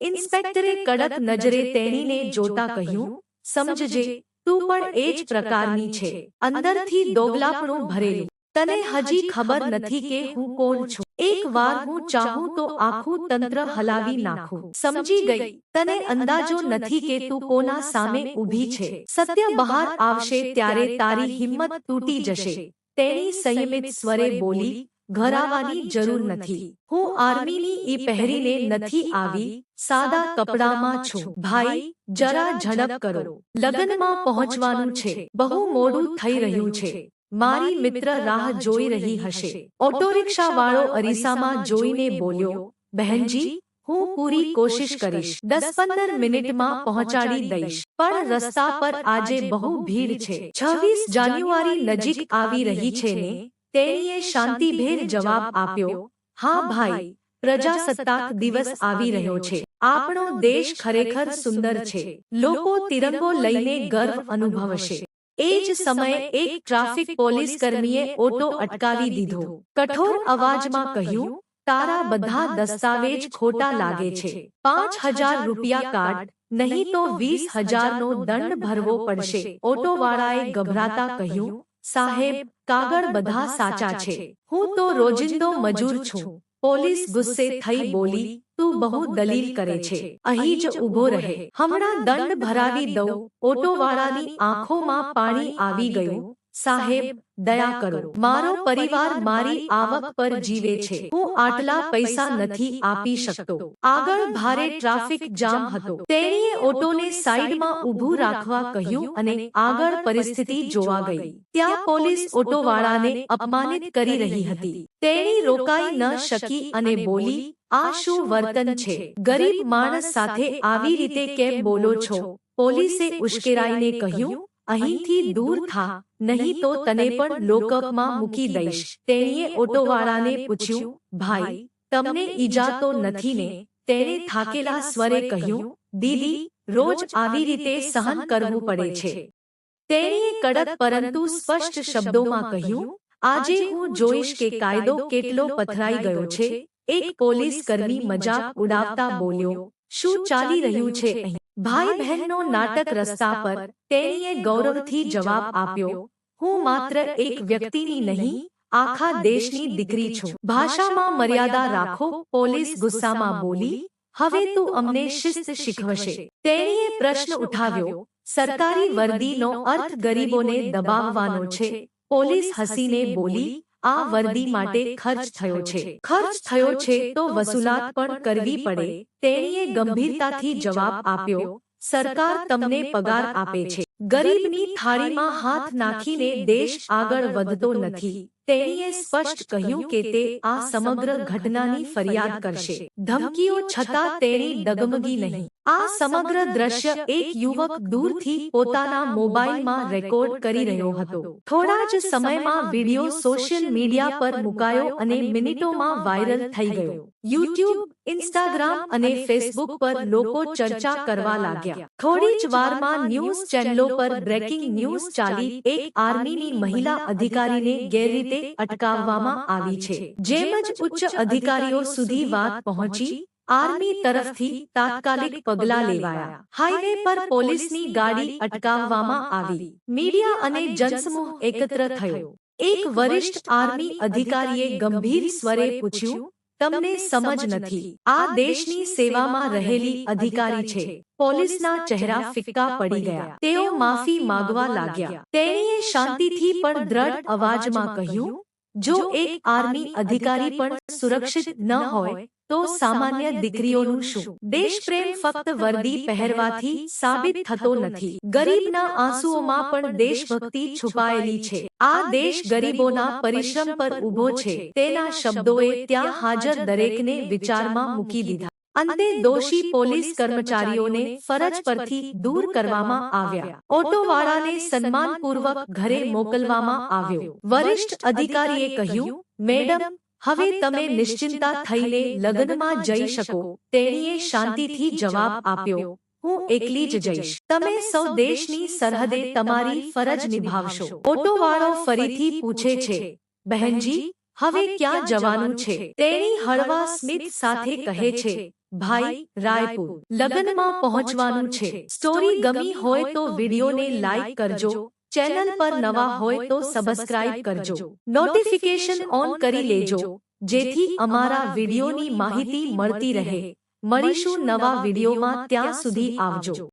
ઇન્સ્પેક્ટરે કડક નજરે તેણીને જોતા કહ્યું, સમજજે, તું પણ એ જ પ્રકારની છે. અંદરથી દોગલાપણું ભરેલું. તને હજી ખબર નથી કે હું કોણ છું. એક વાર હું ચાહું તો આખું તંત્ર હલાવી નાખું. સમજી ગઈ. તને અંદાજો નથી કે તું કોના સામે ઊભી છે. સત્ય બહાર આવશે ત્યારે તારી હિંમત તૂટી જશે. તેણી સંયમિત સ્વરે બોલી ઘરાવાની જરૂર નથી. હું આર્મીની ઈ પહેરીને નથી આવી. સાદા કપડામાં છું. ભાઈ જરા ઝડપ કરો. લગ્નમાં પહોંચવાનું છે. બહુ મોડું થઈ રહ્યું છે. મારી મિત્ર રાહ જોઈ રહી હશે. ઓટો રિક્ષા વાળો અરીસામાં જોઈને બોલ્યો બહેનજી હું પૂરી કોશિશ કરીશ. દસ પંદર મિનિટમાં પહોંચાડી દઈશ. પણ રસ્તા પર આજે બહુ ભીડ છે. છવ્વીસ જાન્યુઆરી નજીક આવી રહી છે ને? તેણીએ શાંતિભેર જવાબ આપ્યો હા ભાઈ પ્રજાસત્તાક દિવસ આવી રહ્યો છે. આપણો દેશ ખરેખર સુંદર છે. લોકો તિરંગો લઈને ગર્વ અનુભવશે. એ જ સમયે એક ટ્રાફિક પોલીસ કર્મીએ ઓટો અટકાવી દીધો. કઠોર અવાજમાં કહ્યું તારા બધા દસ્તાવેજ ખોટા લાગે છે. પાંચ હજાર રૂપિયા કાર્ડ નહીં તો વીસ હજારનો દંડ ભરવો પડશે. ઓટોવાળાએ ગભરાતા કહ્યું સાહેબ કાગળ બધા સાચા છે. હું તો રોજિંદો મજૂર છું. પોલીસ ગુસ્સે થઈ બોલી તું બહુ દલીલ કરે છે. અહીં જ ઊભો રહે. હમણાં દંડ ભરાવી દઉં. ઓટોવાળાની આંખોમાં પાણી આવી ગયું. સાહેબ દયા કરો. મારો પરિવાર મારી આવક પર જીવે છે. હું આટલા પૈસા નથી આપી શકતો. આગળ ભારે ટ્રાફિક જામ હતો. તેણીએ ઓટોને સાઈડમાં ઊભું રાખવા કહ્યું અને આગળ પરિસ્થિતિ જોવા ગઈ. ત્યાં પોલીસ ઓટોવાળાને અપમાનિત કરી રહી હતી. તેણી રોકાઈ ન શકી અને બોલી આ શું વર્તન છે? ગરીબ માણસ સાથે આવી રીતે કેમ બોલો છો? પોલીસે ઉશ્કેરાઈને કહ્યું અહીંથી દૂર થા નહીં તો તને પણ લોકઅપમાં મૂકી દઈશ. તેણીએ ઓટોવાળાને પૂછ્યું ભાઈ તમને ઈજા તો નથી ને તેણે થાકેલા સ્વરે કહ્યું દીદી રોજ આવી રીતે સહન કરવું પડે છે. તેણીએ કડક પરંતુ સ્પષ્ટ શબ્દોમાં કહ્યું આજે હું જોઈશ કે કાયદો કેટલો પથરાઈ ગયો છે. એક પોલીસ કર્મી મજાક ઉડાવતા બોલ્યો શું ચાલી રહ્યું છે અહીં? ભાઈ બહેનનો નાટક રસ્તા પર તેણીએ ગૌરવથી જવાબ આપ્યો હું માત્ર એક વ્યક્તિની નહીં આખા દેશની દીકરી છું. ભાષામાં મર્યાદા રાખો પોલીસ ગુસ્સામાં બોલી હવે તું અમને શિસ્ત શીખવશે. તેણીએ પ્રશ્ન ઉઠાવ્યો સરકારી વર્દીનો અર્થ ગરીબોને દબાવવાનો છે. પોલીસ હસીને બોલી આ વર્દી માટે ખર્ચ થયો છે. ખર્ચ થયો છે તો વસૂલાત પણ કરવી પડે. તેણીએ ગંભીરતાથી જવાબ આપ્યો. સરકાર તમને પગાર આપે છે. ગરીબની થાળીમાં હાથ નાખીને દેશ આગળ વધતો નથી. તેણીએ સ્પષ્ટ કહ્યું કે તે આ સમગ્ર ઘટનાની ફરિયાદ કરશે. ધમકીઓ છતાં તેણી ડગમગી નહીં. આ સમગ્ર દ્રશ્ય એક યુવક દૂરથી પોતાના મોબાઈલમાં રેકોર્ડ કરી રહ્યો હતો. થોડા જ સમયમાં વિડિયો સોશિયલ મીડિયા પર મુકાયો અને મિનિટોમાં વાયરલ થઈ ગયો. યુટ્યુબ ઇન્સ્ટાગ્રામ અને ફેસબુક પર લોકો ચર્ચા કરવા લાગ્યા. થોડી જ વારમાં ન્યૂઝ ચેનલો પર બ્રેકિંગ ન્યૂઝ ચાલી એક આર્મીની મહિલા અધિકારીને ગેરરીતે અટકાવવામાં આવી છે. જેમ જ ઉચ્ચ અધિકારીઓ સુધી વાત પહોંચી આર્મી તરફથી તાત્કાલિક પગલા લેવાયા. હાઈવે પર પોલીસની ગાડી અટકાવવામાં આવી. મીડિયા અને જનસમૂહ એકત્ર થયો. એક વરિષ્ઠ આર્મી અધિકારીએ ગંભીર સ્વરે પૂછ્યું તમને સમજ નથી. આ દેશની સેવામાં રહેલી અધિકારી છે. પોલીસના ચહેરા ફિક્કા પડી ગયા. તેઓ માફી માંગવા લાગ્યા. તેણીએ શાંતિથી પણ દ્રઢ અવાજમાં કહ્યું જો એક આર્મી અધિકારી પણ સુરક્ષિત ન હોય તો સામાન્ય દીકરીઓનું શું? દેશપ્રેમ ફક્ત વર્દી પહેરવાથી સાબિત થતો નથી. ગરીબના આંસુઓમાં પણ દેશભક્તિ છુપાયેલી છે. આ દેશ ગરીબોના પરિશ્રમ પર ઊભો છે. તેના શબ્દોએ ત્યાં હાજર દરેકને વિચારમાં મૂકી દીધા. અંતે દોષી પોલીસ કર્મચારીઓને ફરજ પરથી દૂર કરવામાં આવ્યા. ઓટોવાળાને સન્માનપૂર્વક ઘરે મોકલવામાં આવ્યો. વરિષ્ઠ અધિકારીએ કહ્યું મેડમ હવે તમે નિશ્ચિંતા થઈને લગ્નમાં જઈ શકો. તેણીએ શાંતિથી જવાબ આપ્યો. હું એકલી જ જઈશ. તમે સૌ દેશની સરહદે તમારી ફરજ નિભાવશો. ઓટોવાળો ફરીથી પૂછે છે બહેનજી હવે ક્યાં જવાનું છે? તેણી હળવા સ્મિત સાથે કહે છે ભાઈ રાયપુર લગ્નમાં પહોંચવાનું છે. સ્ટોરી ગમી હોય તો વિડીયોને લાઈક કરજો. ચેનલ પર નવા હોય તો સબસ્ક્રાઇબ કરજો. નોટિફિકેશન ઓન કરી લેજો જેથી અમારા વિડીયોની માહિતી મળતી રહે. મળીશું નવા વિડીયોમાં ત્યાં સુધી આવજો.